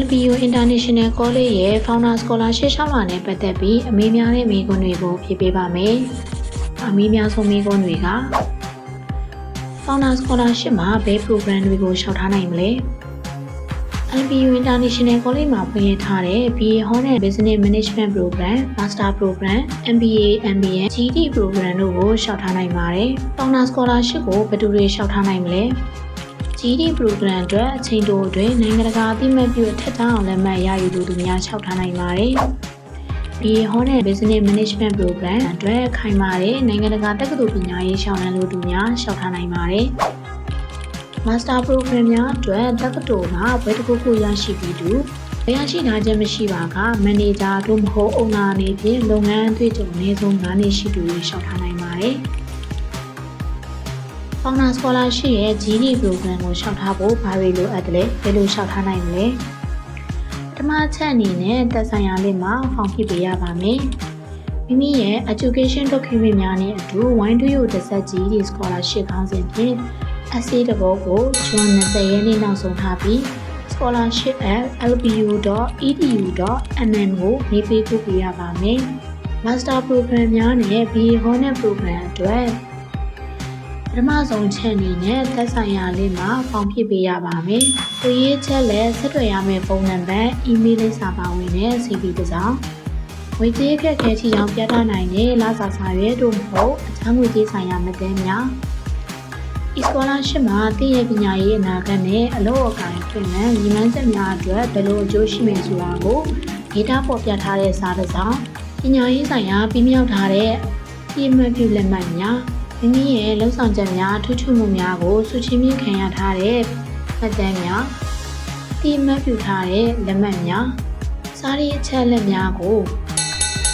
LBU International College ရဲ့ Founder Scholarship ရှောက်လာနဲ့ပတ်သက်ပြီးအမေးများတဲ့မိကွန်းတွေကိုဖြေပေးပါမယ်။အမေးများဆုံးမိကွန်းတွေက Founder Scholarship မှာဘယ် program တွေကိုရှောက်ထားနိုင်မလဲ။ LBU International College မှာဖွင့်ရထားတဲ့ BA Honor Business Management Program, Master Program, MBA, MBA, GD Program တို့ကိုရှောက်ထားနိုင်ပါတယ်။ Founder Scholarship ကိုဘယ်သူတွေရှောက်ထားနိုင်မလဲ။ GD program အတွက်အချိန်တိုအတွင်းနိုင်ငံတကာအသိအမှတ်ပြုထက်သားအောင်လက်မှတ်ရယူသူသူများလျှောက်ထားနိုင်ပါတယ်။ BA Honor Business Management Program အတွက်ခိုင်မာတဲ့နိုင်ငံတကာတက္ကသိုလ်ပညာရေးရှောင်လန်းလို့သူများလျှောက်ထားနိုင်ပါတယ်။ Master Program များအတွက်တက္ကသိုလ်ကဘွဲတစ်ခုခုရရှိပြီးသူဘယ်ရရှိထားခြင်းမရှိပါကမန်နေဂျာတို့မဟုတ်အုံနာအနေဖြင့်လုပ်ငန်းအတွေ့အကြုံအနည်းဆုံး9နှစ်ရှိသူတွေလျှောက်ထားနိုင်ပါတယ်။ Founder Scholarship ရဲ့ GD program ကိုရှောက်ထားဖို့ဘာတွေလိုအပ်တယ်လဲဘယ်လိုရှောက်ထားနိုင်မလဲပထမချက်အနေနဲ့သက်ဆိုင်ရာလေးမှာဖောင်ပြပေးရပါမယ်မိမိရဲ့ education document များနဲ့အတူ wine to you တစ်ဆက် GD scholarship ခေါင်းစဉ်ဖြင့် essay တစ်ပုဒ်ကိုဇွန်20ရက်နေ့နောက်ဆုံးထားပြီး scholarship@lbu.edu.mm ကိုနေပေးပို့ပေးရပါမယ် Master program များနဲ့ BA Honor program အတွက် ပထမဆုံးချက်အနေနဲ့သက်ဆိုင်ရာလေးမှာဖောင်ပြပေးရပါမယ်။ကိုရေးချက်လက်ဆက်သွယ်ရမယ့်ဖုန်းနံပါတ်၊အီးမေးလ်လိပ်စာပါဝင်တဲ့ CV တစ်စောင်ငွေကြေးအခက်အခဲချီအောင်ပြသနိုင်တဲ့လစာစာရွက်တို့မဟုတ်အချမ်းငွေကြေးဆိုင်ရာမတဲများ။ e-scholarship မှာတည့်ရဲ့ပညာရေးအနာဂတ်နဲ့အလို့အကိုင်ထွင်မှန်ညီမချက်များအတွက်ဘယ်လိုအကျိုးရှိမယ်ဆိုတာကိုဒေတာပေါ်ပြထားတဲ့စာတစ်စောင်ပညာရေးဆိုင်ရာပြီးမြောက်ထားတဲ့ပြည်မှတ်ပြုလက်မှတ်များ မိမိရဲ့လုံဆောင်ချက်များထူးထူးမှုများကိုစုချင်းမြင့်ခံရထားတဲ့မှတ်တမ်းများတိမှတ်ပြုထားတဲ့လက်မှတ်များစားရည်အချက်လက်များကို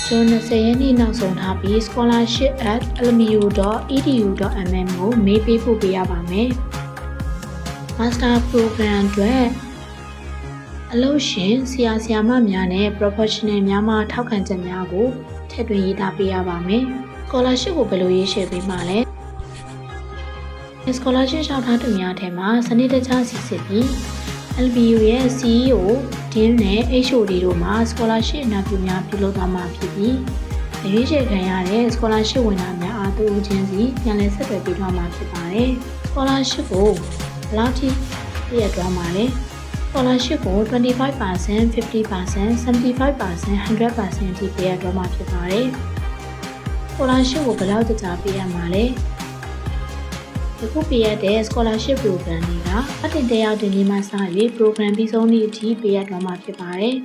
ဇွန်20ရက်နေ့နောက်ဆုံးထားပြီး scholarship@almu.edu.mm ကိုမေးပေးဖို့ပေးရပါမယ်။ Master Program အတွက်အလို့ရှင်ဆရာဆရာမများနဲ့ professional များမှထောက်ခံချက်များကိုထည့်သွင်းရေးသားပေးရပါမယ်။ scholarship ကိုဘယ်လိုရေးရှင်းပေးမှာလဲ scholarship ရှောက်ထားသူများထဲမှာစနစ်တကျစီစစ်ပြီး LBU ရဲ့ CEO, Dean နဲ့ HOD တို့မှ scholarship အနာပြုများပြုလုပ်သွားမှာဖြစ်ပြီးအရေးချယ်ခံရတဲ့ scholarship ဝင်တာများအားသူ့ချင်းစီပြန်လည်ဆက်သွယ်ပေးသွားမှာဖြစ်ပါတယ်။ scholarship ကိုဘယ်လောက်ထိပြည့်သွားမှာလဲ scholarship ကို25% 50% 75% 100%အထိပေးရတော့မှာဖြစ်ပါတယ်။ scholarship ကိုဘယ်လောက်ကြာကြာပေးရမှာလဲယခုပေးရတဲ့ scholarship program တွေကအတင်တက်ရောက်တဲ့နေ့မှစ၍ program ပြီးဆုံးသည့်အထိပေးရတော့မှာဖြစ်ပါတယ်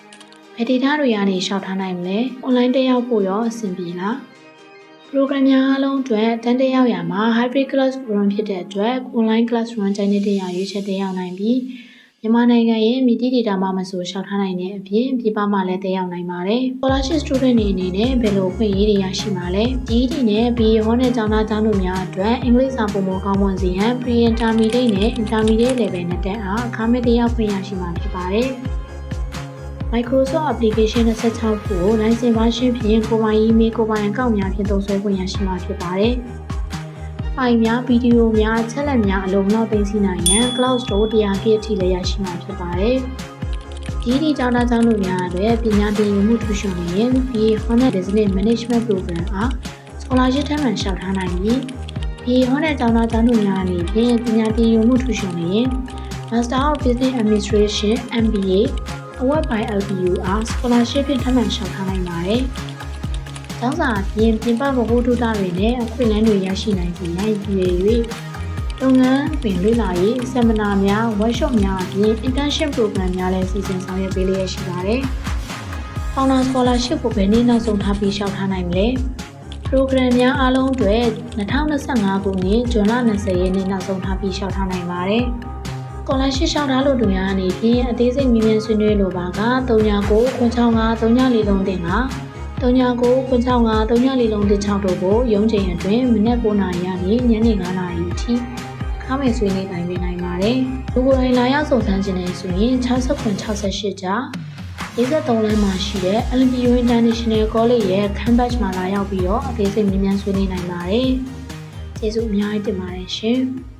။ဘယ်ဒေတာတွေကနေရှောက်ထားနိုင်မလဲ။ online တက်ရောက်ဖို့ရောအဆင်ပြေလား program များအားလုံးအတွက်တန်းတက်ရောက်ရမှာ hybrid classroom ဖြစ်တဲ့အတွက် online classroom ကျိုင်းတဲ့ရာရွေးချက်တက်ရောက်နိုင်ပြီး မြန်မာနိုင်ငံရဲ့မြစ်တီဒေတာမှာမဆိုရှောက်ထားနိုင်တဲ့အပြင်ပြည်ပမှာလည်းတက်ရောက်နိုင်ပါတယ်။ scholarship student တွေအနေနဲ့ဘယ်လိုခွင့်ရေးတွေရရှိမှာလဲ GED နဲ့ BA ဟောတဲ့ကျောင်းသားကျောင်းသူများအတွက်အင်္ဂလိပ်စာပုံမကောင်းမွန်စီရန် pre-intermediate နဲ့ intermediate level နဲ့တက်အောင်အခမဲ့တက်ရောက်ခွင့်ရရှိမှာဖြစ်ပါတယ်။ Microsoft application 26ခုကို license version ဖြင့်ကိုယ်ပိုင် email ကိုယ်ပိုင်အကောင့်များဖြင့်သုံးစွဲခွင့်ရရှိမှာဖြစ်ပါတယ်။ ဖိုင်များဗီဒီယိုများချက်လက်များအလုံးလောက်သိသိနိုင်ရန် Cloud Store 100 GB အထိလည်းရရှိမှာဖြစ်ပါတယ်။ဒီဒီကျောင်းသားကျောင်းသူများအတွက်ပညာသင်ယူမှုထူးချွန်နေရင် BA Honor Business Management Program အား scholarship ထပ်မံလျှောက်ထားနိုင်ပြီး BA Honor ကျောင်းသားကျောင်းသူများအနေဖြင့်ပညာသင်ယူမှုထူးချွန်နေရင် Master of Business Administration MBA Award by LBU အား scholarship ဖြင့်ထပ်မံလျှောက်ထားနိုင်ပါတယ်။ ကျောင်းစာအပြင်ပြင်ပဗဟုသုတတွေနဲ့အခွင့်အလမ်းတွေရရှိနိုင်စေရန်ရည်ရွယ်၍လုပ်ငန်းပင်လွှလာရေးဆင်မနာများ workshop များအပြင် internship program များလည်းစီစဉ်ဆောင်ရွက်ပေးလျက်ရှိပါတယ်။ Founder Scholarship ကိုဘယ်နေ့နောက်ဆုံးထားပြီးရှောက်ထားနိုင်မလဲ။ program များအားလုံးအတွက်2025ခုနှစ်ဇွန်လ20ရက်နေ့နောက်ဆုံးထားပြီးရှောက်ထားနိုင်ပါတယ်။ scholarship ရှောက်ထားလို့သူများအနေဖြင့်အသေးစိတ်မြင်မြန်ဆွေးနွေးလိုပါက39 965 343တင်က 39 965 343လုံးတစ်6တို့ကိုရုံးချိန်အတွင်းမနက်9:00နာရီကနေညနေ9:00နာရီအထိခါမယ်ဆွေးနွေးနိုင်ပေးနိုင်ပါတယ်။လူကိုယ်တိုင်လာရောက်စုံစမ်းခြင်းနဲ့ဆိုရင်69 68ကျ53လမ်းမှာရှိတဲ့ LBU International College ရဲ့ campus မှာလာရောက်ပြီးတော့အသေးစိတ်မြင်မြန်ဆွေးနွေးနိုင်ပါတယ်။ကျေးဇူးအများကြီးတင်ပါတယ်ရှင်။